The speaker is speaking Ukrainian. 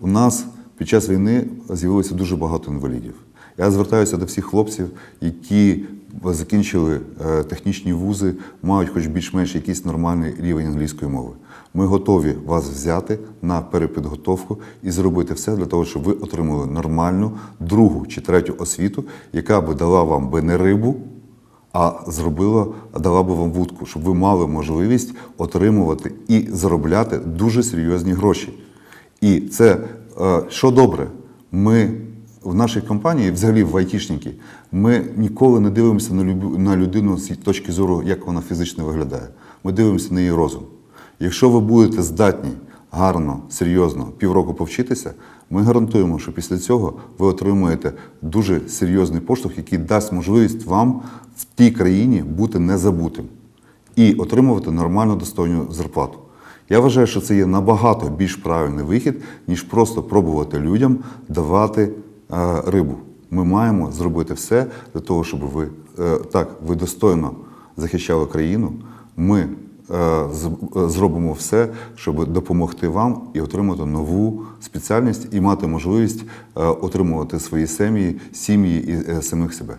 У нас під час війни з'явилося дуже багато інвалідів. Я звертаюся до всіх хлопців, які закінчили е, технічні вузи, мають хоч більш-менш якийсь нормальний рівень англійської мови. Ми готові вас взяти на перепідготовку і зробити все для того, щоб ви отримали нормальну другу чи третю освіту, яка би дала вам би не рибу, а зробила, дала би вам вудку, щоб ви мали можливість отримувати і заробляти дуже серйозні гроші. І це е, що добре, ми в нашій компанії, взагалі в айтішники, ми ніколи не дивимося на людину з точки зору, як вона фізично виглядає. Ми дивимося на її розум. Якщо ви будете здатні гарно, серйозно півроку повчитися, ми гарантуємо, що після цього ви отримуєте дуже серйозний поштовх, який дасть можливість вам в тій країні бути незабутим і отримувати нормальну достойну зарплату. Я вважаю, що це є набагато більш правильний вихід, ніж просто пробувати людям давати е, рибу. Ми маємо зробити все для того, щоб ви е, так ви достойно захищали країну. Ми е, е, зробимо все, щоб допомогти вам і отримати нову спеціальність і мати можливість е, отримувати свої сім'ї, сім'ї і е, самих себе.